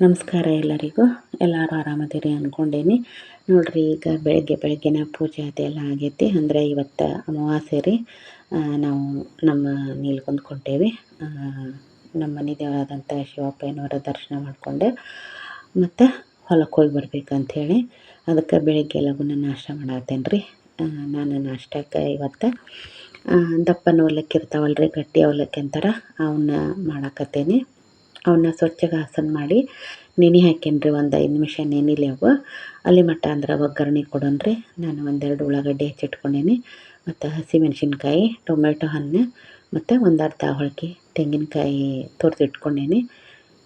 ನಮಸ್ಕಾರ ಎಲ್ಲರಿಗೂ. ಎಲ್ಲರೂ ಆರಾಮದಿರಿ ಅಂದ್ಕೊಂಡೇನಿ ನೋಡ್ರಿ, ಈಗ ಬೆಳಗ್ಗೆ ಬೆಳಗ್ಗೆನ ಪೂಜೆ ಅದೆಲ್ಲ ಆಗೈತಿ. ಅಂದರೆ ಇವತ್ತು ಅಮಾವಾಸ್ಯೆ ರೀ. ನಾವು ನಮ್ಮ ನೀಲ್ಗೊಂದು ಕುಂದ್ಕೊಂಡೇವಿ ನಮ್ಮ ಮನೆ ದೇವರಾದಂಥ ಶಿವಪ್ಪಯ್ಯನವರ ದರ್ಶನ ಮಾಡಿಕೊಂಡು. ಮತ್ತು ಹೊಲಕ್ಕೆ ಹೋಗಿ ಬರ್ಬೇಕಂಥೇಳಿ ಅದಕ್ಕೆ ಬೆಳಗ್ಗೆ ಲಘುನ ನಾಷ್ಟ ಮಾಡತ್ತೇನೆ ರೀ. ನಾನು ನಾಷ್ಟಕ್ಕೆ ಇವತ್ತು ದಪ್ಪನ ಅವಲಕ್ಕಿ ಗಟ್ಟಿ ಅವಲಕ್ಕಿ ಅಂತಾರೆ. ಅವನ್ನ ಮಾಡಾಕತ್ತೇನೆ. ಅವನ್ನ ಸ್ವಚ್ಛಗೆ ಹಾಸನ ಮಾಡಿ ನೆನೆ ಹಾಕೇನ್ರಿ ಒಂದು ಐದು ನಿಮಿಷ ನೆನಿಲಿ ಅವು. ಅಲ್ಲಿ ಮಟ್ಟ ಅಂದ್ರೆ ಒಗ್ಗರಣೆ ಕೊಡೋಣ ನಾನು ಒಂದೆರಡು ಉಳ್ಳಾಗಡ್ಡೆ ಹೆಚ್ಚಿಟ್ಕೊಂಡೇನಿ ಮತ್ತು ಹಸಿಮೆಣ್ಸಿನ್ಕಾಯಿ ಟೊಮೆಟೊ ಹಣ್ಣು, ಮತ್ತು ಒಂದು ಅರ್ಧ ಹೋಳ್ಗೆ ತೆಂಗಿನಕಾಯಿ ತುರಿದಿಟ್ಕೊಂಡೇನಿ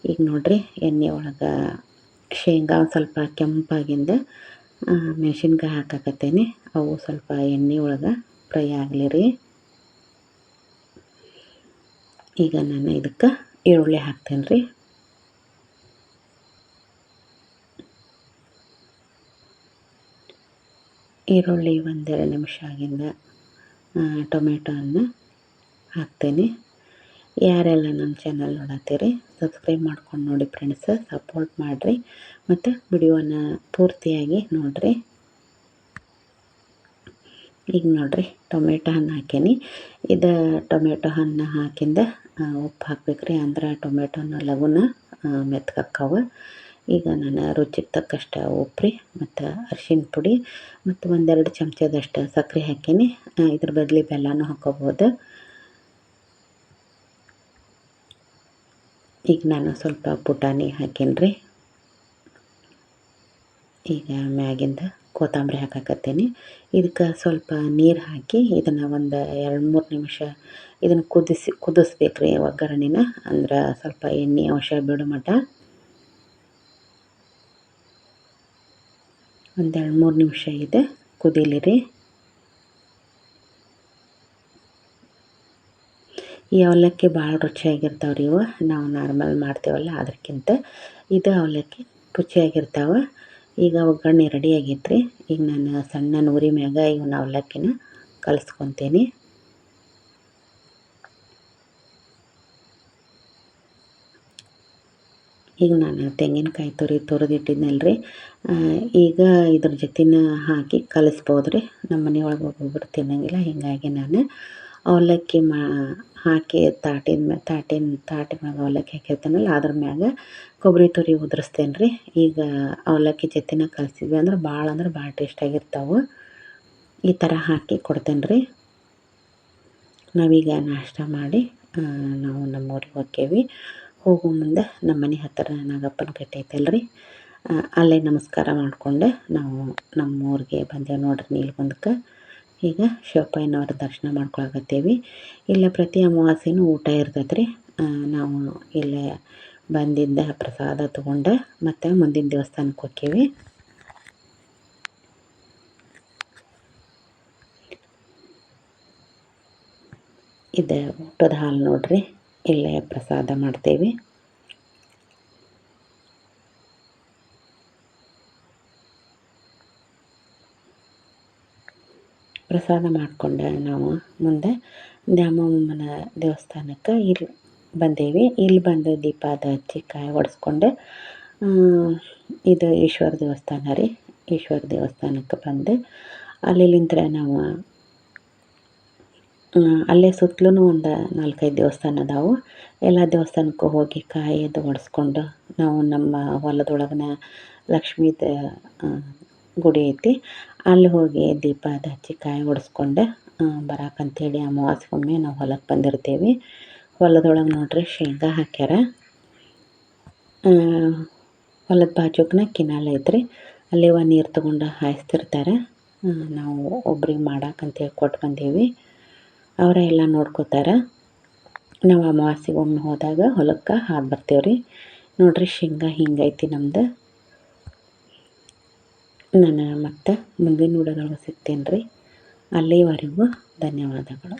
ಈಗ ನೋಡಿರಿ ಎಣ್ಣೆ ಒಳಗೆ ಶೇಂಗಾ ಸ್ವಲ್ಪ ಕೆಂಪಾಗಿಂದ ಮೆಣಸಿನ್ಕಾಯಿ ಹಾಕಾಕತ್ತೇನೆ. ಅವು ಸ್ವಲ್ಪ ಎಣ್ಣೆ ಒಳಗೆ ಫ್ರೈ ಆಗಲಿ ರೀ. ಈಗ ನಾನು ಇದಕ್ಕೆ ಈರುಳ್ಳಿ ಹಾಕ್ತೇನೆ ರೀ ಈರುಳ್ಳಿ ಒಂದೆರಡು ನಿಮಿಷ ಆಗಿಂದ ಟೊಮೆಟೊವನ್ನು ಹಾಕ್ತೇನೆ. ಯಾರೆಲ್ಲ ನಮ್ಮ ಚಾನಲ್ ನೋಡತ್ತೀರಿ ಸಬ್ಸ್ಕ್ರೈಬ್ ಮಾಡ್ಕೊಂಡು ನೋಡಿ ಫ್ರೆಂಡ್ಸ್ ಸಪೋರ್ಟ್ ಮಾಡಿರಿ. ಮತ್ತು ವಿಡಿಯೋನ ಪೂರ್ತಿಯಾಗಿ ನೋಡಿರಿ. ಈಗ ನೋಡಿರಿ, ಟೊಮೆಟೊ ಹಣ್ಣು ಹಾಕೀನಿ ಇದು ಟೊಮೆಟೊ ಹಣ್ಣು ಹಾಕಿಂದ ಉಪ್ಪು ಹಾಕ್ಬೇಕು ರೀ ಅಂದ್ರೆ ಟೊಮೆಟೊನ ಲಘುನ ಮೆತ್ಕಾವ ಈಗ ನಾನು ರುಚಿಗೆ ತಕ್ಕಷ್ಟು ಉಪ್ಪು ರೀ, ಮತ್ತು ಅರ್ಶಿಣ ಪುಡಿ, ಮತ್ತು ಒಂದೆರಡು ಚಮಚದಷ್ಟು ಸಕ್ಕರೆ ಹಾಕೀನಿ ಇದ್ರ ಬದಲಿ ಬೆಲ್ಲನೂ ಹಾಕೋಬೋದು ಈಗ ನಾನು ಸ್ವಲ್ಪ ಪುಟಾಣಿ ಹಾಕೀನಿ ರೀ ಈಗ ಮ್ಯಾಗಿಂದ ಕೊತ್ತಂಬರಿ ಹಾಕಾಕತ್ತೀನಿ. ಇದಕ್ಕೆ ಸ್ವಲ್ಪ ನೀರು ಹಾಕಿ ಇದನ್ನು ಒಂದು ಎರಡು ಮೂರು ನಿಮಿಷ ಇದನ್ನು ಕುದಿಸಿ ಕುದಿಸ್ಬೇಕು ರೀ ಒಗ್ಗರಣೆನ ಅಂದ್ರೆ ಸ್ವಲ್ಪ ಎಣ್ಣೆ ಅಂಶ ಬಿಡೋ ಮಟ್ಟ ಒಂದೆರಡು ಮೂರು ನಿಮಿಷ ಇದೆ ಕುದೀಲಿ ಈ ಅವಲಕ್ಕಿ ಭಾಳ ರುಚಿಯಾಗಿರ್ತಾವೆ ರೀ ಇವು. ನಾವು ನಾರ್ಮಲ್ ಮಾಡ್ತೇವಲ್ಲ ಅದಕ್ಕಿಂತ ಇದು ಅವಲಕ್ಕಿ ರುಚಿಯಾಗಿರ್ತಾವೆ. ಈಗ ಒಗ್ಗರಣೆ ರೆಡಿ ಆಗೈತ್ರಿ. ಈಗ ನಾನು ಸಣ್ಣ ನೂರಿ ಮ್ಯಾಗ ಇವನ್ನ ಅವಲಕ್ಕಿನ ಕಲಿಸ್ಕೊತೀನಿ. ಈಗ ನಾನು ತೆಂಗಿನಕಾಯಿ ತುರಿ ತುರಿದಿಟ್ಟಿದ್ನಲ್ಲ ರೀ ಈಗ ಇದ್ರ ಜೊತೆನ ಹಾಕಿ ಕಲಿಸ್ಬೋದು ನಮ್ಮ ಮನೆಯೊಳಗೆ ಒಬ್ಬೊಬ್ಬರು ತಿನ್ನೋಂಗಿಲ್ಲ, ಹೀಗಾಗಿ ನಾನು ಅವಲಕ್ಕಿ ಮಾ, ಹಾಕಿ ತಾಟಿನ ಮ್ಯಾಗ ತಾಟಿನ ತಾಟಿ ಮ್ಯಾಗ ಅವಲಕ್ಕಿ ಹಾಕಿರ್ತೀನಲ್ಲ, ಅದ್ರ ಮ್ಯಾಗ ಕೊಬ್ಬರಿ ತುರಿ ಉದುರಿಸ್ತೇನೆ ರೀ ಈಗ ಅವಲಕ್ಕಿ ಜೊತೆನ ಕಲಿಸಿದ್ವಿ ಅಂದ್ರೆ ಭಾಳ ಅಂದ್ರೆ ಭಾಳ ಟೇಸ್ಟಾಗಿರ್ತಾವೆ ಈ ಥರ ಹಾಕಿ ಕೊಡ್ತೇನೆ ರೀ ನಾವೀಗ ನಾಷ್ಟ ಮಾಡಿ ನಾವು ನಮ್ಮೂರಿಗೆ ಹೋಕ್ಕೇವಿ. ಹೋಗೋ ಮುಂದೆ ನಮ್ಮ ಮನೆ ಹತ್ತಿರ ನಾಗಪ್ಪನ ಕಟ್ಟೆ ಐತಲ್ರಿ. ಅಲ್ಲೇ ನಮಸ್ಕಾರ ಮಾಡಿಕೊಂಡೆ ನಾವು ನಮ್ಮ ಊರಿಗೆ ಬಂದೇವೆ ನೋಡ್ರಿ ನೀಲ್ಗುಂದಕ್ಕೆ. ಈಗ ಶಿವಪ್ಪಯ್ಯನವ್ರ ದರ್ಶನ ಮಾಡ್ಕೊಳಕತ್ತೀವಿ. ಇಲ್ಲ ಪ್ರತಿ ಅಮಾವಾಸ್ಯೆನೂ ಊಟ ಇರ್ತೈತೆ ರೀ ನಾವು ಇಲ್ಲೇ ಬಂದಿದ್ದ ಪ್ರಸಾದ ತೊಗೊಂಡು ಮತ್ತು ಮುಂದಿನ ದೇವಸ್ಥಾನಕ್ಕೆ ಹೋಕ್ಕೀವಿ. ಇದು ಊಟದ ಹಾಲು ನೋಡ್ರಿ. ಇಲ್ಲೇ ಪ್ರಸಾದ ಮಾಡ್ತೇವೆ. ಪ್ರಸಾದ ಮಾಡಿಕೊಂಡೆ ನಾವು ಮುಂದೆ. ದ್ಯಾಮಮ್ಮನ ದೇವಸ್ಥಾನಕ್ಕೆ ಇಲ್ಲಿ ಬಂದೇವಿ. ಇಲ್ಲಿ ಬಂದು ದೀಪದ ಹಚ್ಚಿ ಕಾಯಿ ಒಡೆಸ್ಕೊಂಡು. ಇದು ಈಶ್ವರ ದೇವಸ್ಥಾನ ರೀ. ಈಶ್ವರ ದೇವಸ್ಥಾನಕ್ಕೆ ಬಂದು. ಅಲ್ಲಿಲಿಂತ್ರ ನಾವು ಅಲ್ಲೇ ಸುತ್ತಲೂ ಒಂದು ನಾಲ್ಕೈದು ದೇವಸ್ಥಾನ ಅದಾವು. ಎಲ್ಲ ದೇವಸ್ಥಾನಕ್ಕೂ ಹೋಗಿ ಕಾಯಿ ಅದು ಒಡೆಸ್ಕೊಂಡು ನಾವು ನಮ್ಮ ಹೊಲದೊಳಗನ ಲಕ್ಷ್ಮೀದ ಗುಡಿ ಐತಿ. ಅಲ್ಲಿ ಹೋಗಿ ದೀಪ ಅದು ಹಚ್ಚಿ ಕಾಯಿ ಒಡೆಸ್ಕೊಂಡು ಬರಾಕಂತೇಳಿ ಅಮಾವಾಸ್ಯೆಗೊಮ್ಮೆ ನಾವು ಹೊಲಕ್ಕೆ ಬಂದಿರ್ತೀವಿ. ಹೊಲದೊಳಗೆ ನೋಡ್ರಿ ಶೇಂಗಾ ಹಾಕ್ಯಾರ. ಹೊಲದ ಬಾಜುಕ್ನ ಕಿನಾಲ ಐತ್ರಿ. ಅಲ್ಲಿ ಒಂದು ನೀರು ತೊಗೊಂಡು ಹಾಯಿಸ್ತಿರ್ತಾರೆ. ನಾವು ಒಬ್ರಿಗೆ ಮಾಡಾಕಂತೇಳಿ ಕೊಟ್ಟು ಬಂದೀವಿ. ಅವರೇ ಎಲ್ಲ ನೋಡ್ಕೋತಾರೆ. ನಾವು ಅಮಾವಾಸ್ಯೆಗೊಮ್ಮೆ ಹೋದಾಗ ಹೊಲಕ್ಕೆ ಹಾದು ಬರ್ತೀವಿ ರೀ ನೋಡಿರಿ ಶೇಂಗಾ ಹಿಂಗೈತಿ ನಮ್ದು. ನಾನು ಮತ್ತೆ ಮುಂದಿನ ವಿಡಿಯೋದೊಳಗೆ ಸಿಗ್ತೇನೆ ರೀ ಅಲ್ಲಿವರೆಗೂ ಧನ್ಯವಾದಗಳು.